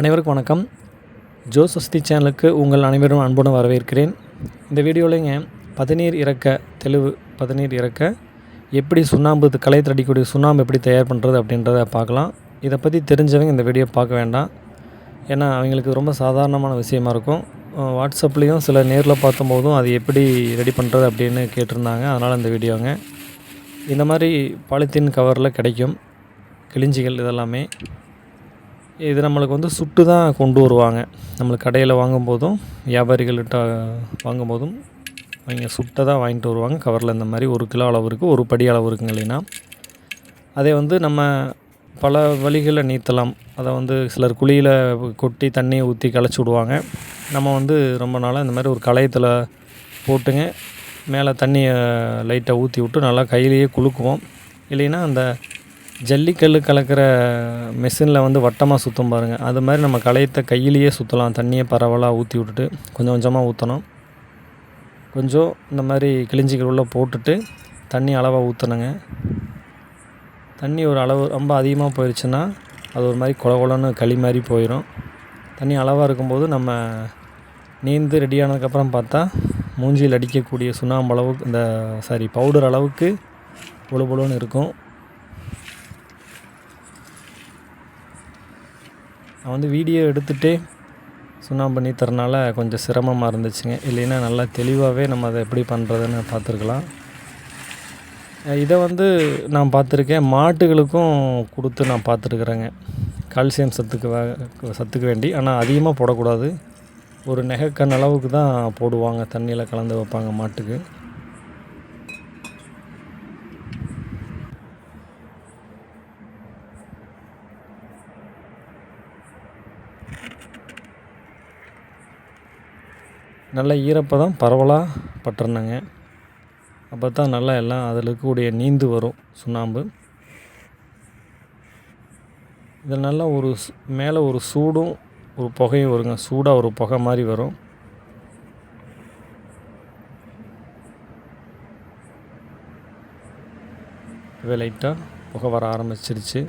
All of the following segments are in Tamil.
அனைவருக்கும் வணக்கம். ஜோசஸ்தி சேனலுக்கு உங்கள் அனைவரும் அன்புடன் வரவேற்கிறேன். இந்த வீடியோவிலைங்க பதநீர் இறக்க தெளிவு பதநீர் இறக்க எப்படி சுண்ணாம்பு களை தடிக்கூடிய சுண்ணாம்பு எப்படி தயார் பண்ணுறது அப்படின்றத பார்க்கலாம். இதை பற்றி தெரிஞ்சவங்க இந்த வீடியோ பார்க்க வேண்டாம். ஏன்னா அவங்களுக்கு ரொம்ப சாதாரணமான விஷயமா இருக்கும். வாட்ஸ்அப்லேயும் சில நேரில் பார்த்தும்போதும் அது எப்படி ரெடி பண்ணுறது அப்படின்னு கேட்டிருந்தாங்க. அதனால் இந்த வீடியோங்க. இந்த மாதிரி பாலித்தீன் கவரில் கிடைக்கும். கிழிஞ்சிகள் இதெல்லாமே. இது நம்மளுக்கு வந்து சுட்டு தான் கொண்டு வருவாங்க. நம்மளுக்கு கடையில் வாங்கும்போதும் வியாபாரிகள்கிட்ட வாங்கும்போதும் அவங்க சுட்டை தான் வாங்கிட்டு வருவாங்க. கவரில் இந்த மாதிரி ஒரு கிலோ அளவு இருக்குது ஒரு படி அளவு இருக்குங்க இல்லைன்னா. அதே வந்து நம்ம பல வழிகளில் நீத்தலாம். அதை வந்து சிலர் குழியில் கொட்டி தண்ணியை ஊற்றி களைச்சி விடுவாங்க. நம்ம வந்து ரொம்ப நாளாக இந்த மாதிரி ஒரு களையத்தில் போட்டுங்க. மேலே தண்ணியை லைட்டாக ஊற்றி விட்டு நல்லா கையிலேயே குலுக்குவோம். இல்லைன்னா அந்த ஜல்லிக்கல் கலக்கிற மிஷினில் வந்து வட்டமாக சுற்றும் பாருங்கள் அது மாதிரி நம்ம களையத்தை கையிலேயே சுற்றலாம் தண்ணியை பரவலாக ஊற்றி விட்டுட்டு கொஞ்சம் கொஞ்சமாக ஊற்றணும் கொஞ்சம் இந்த மாதிரி கிழிஞ்சிகள் உள்ளே போட்டுட்டு தண்ணி அளவாக ஊற்றணுங்க தண்ணி ஒரு அளவு ரொம்ப அதிகமாக போயிடுச்சுன்னா அது ஒரு மாதிரி குள குளன்னு களி மாதிரி போயிடும் தண்ணி அளவாக இருக்கும்போது நம்ம நீந்து ரெடி ஆனதுக்கப்புறம் பார்த்தா மூஞ்சியில் அடிக்கக்கூடிய சுண்ணாம்பு அளவுக்கு இந்த சாரி பவுடர் அளவுக்கு பொழு பொழுன்னு இருக்கும். நான் வந்து வீடியோ எடுத்துகிட்டே சுண்ணாம்பு பண்ணி தரனால கொஞ்சம் சிரமமாக இருந்துச்சுங்க. இல்லைன்னா நல்லா தெளிவாகவே நம்ம அதை எப்படி பண்ணுறதுன்னு பார்த்துருக்கலாம். இதை வந்து நான் பார்த்துருக்கேன். மாட்டுகளுக்கும் கொடுத்து நான் பார்த்துருக்குறேங்க. கால்சியம் சத்துக்கு சத்துக்கு வேண்டி. ஆனால் அதிகமாக போடக்கூடாது. ஒரு நெகக்கண் அளவுக்கு தான் போடுவாங்க. தண்ணியில் கலந்து வைப்பாங்க மாட்டுக்கு. நல்ல ஈரப்பதம் பரவலாக பட்டுருந்தாங்க. அப்போ தான் நல்லா எல்லாம் அதில் இருக்கக்கூடிய நீந்து வரும் சுண்ணாம்பு. இதில் நல்லா ஒரு மேலே ஒரு சூடும் ஒரு புகையும் வருங்க. சூடாக ஒரு புகை மாதிரி வரும். இப்போ லைட்டாக புகை வர ஆரம்பிச்சிருச்சு.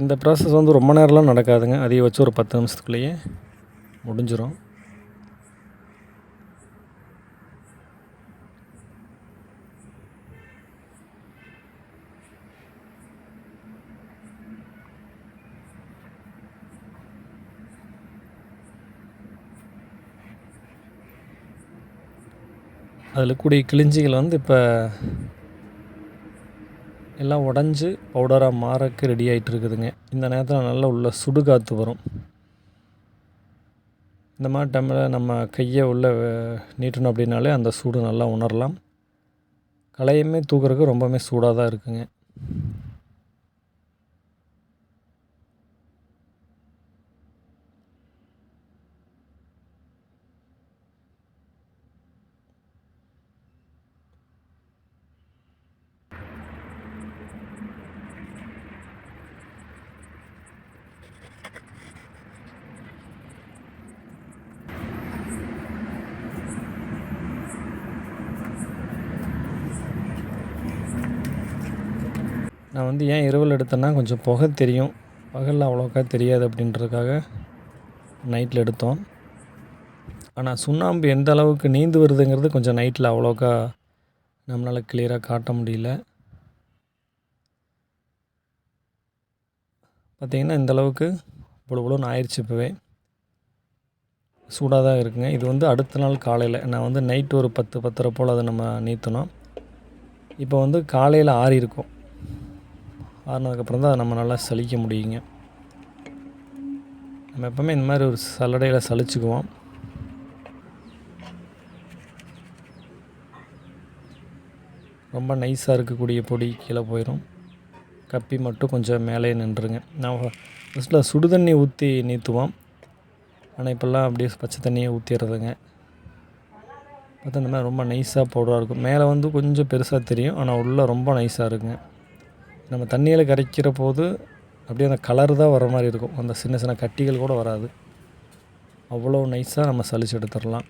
இந்த ப்ராசஸ் வந்து ரொம்ப நேரம்லாம் நடக்காதுங்க. அதிகபட்சம் ஒரு பத்து நிமிஷத்துக்குள்ளேயே. முடிஞ்சிடும் அதில் கூடிய கிழிஞ்சிகள் வந்து இப்போ எல்லாம் உடஞ்சி பவுடராக மாறக்கு ரெடி ஆகிட்டு இருக்குதுங்க. இந்த நேரத்தில் நல்லா உள்ள சுடுகாற்று வரும். இந்த மாதிரி டைமில் நம்ம கையை உள்ளே நீட்டணும் அப்படின்னாலே அந்த சூடு நல்லா உணரலாம். களையுமே தூக்குறதுக்கு ரொம்பவுமே சூடாக தான் இருக்குங்க. நான் வந்து ஏன் இரவில் எடுத்தேன்னா கொஞ்சம் புகை தெரியும். பகலில் அவ்வளோக்கா தெரியாது அப்படின்றதுக்காக நைட்டில் எடுத்தோம். ஆனால் சுண்ணாம்பு எந்த அளவுக்கு நீந்து வருதுங்கிறது கொஞ்சம் நைட்டில் அவ்வளோக்கா நம்மளால் கிளியராக காட்ட முடியல. பார்த்திங்கன்னா இந்த அளவுக்கு புழு ஆயிடுச்சு இப்போவே. சூடாக தான் இருக்குங்க. இது வந்து அடுத்த நாள் காலையில். நான் வந்து நைட்டு ஒரு பத்து பத்தரை போல் அதை நம்ம நீற்றினோம் இப்போ வந்து காலையில் ஆறி இருக்கும் ஆறினதுக்கப்புறம் தான் நம்ம நல்லா சலிக்க முடியுங்க. நம்ம எப்போவுமே இந்த மாதிரி ஒரு சல்லடையில் சலிச்சுக்குவோம் ரொம்ப நைஸாக இருக்கக்கூடிய பொடி கீழே போயிடும் கப்பி மட்டும் கொஞ்சம் மேலே நின்றுருங்க. நான் ஃபஸ்ட்டில் சுடு தண்ணி ஊற்றி நீற்றுவோம் ஆனால் இப்போல்லாம் அப்படியே பச்சை தண்ணியை ஊற்றிடுறதுங்க பார்த்தா இந்த மாதிரி ரொம்ப நைஸாக பவுடராக இருக்கும். மேலே வந்து கொஞ்சம் பெருசாக தெரியும். ஆனால் உள்ளே ரொம்ப நைஸாக இருக்குங்க. நம்ம தண்ணியில் கரைக்கிற போது அப்படியே அந்த கலர் தான் வர மாதிரி இருக்கும். அந்த சின்ன சின்ன கட்டிகள் கூட வராது. அவ்வளோ நைஸாக நம்ம சலிச்சு எடுத்துடலாம்.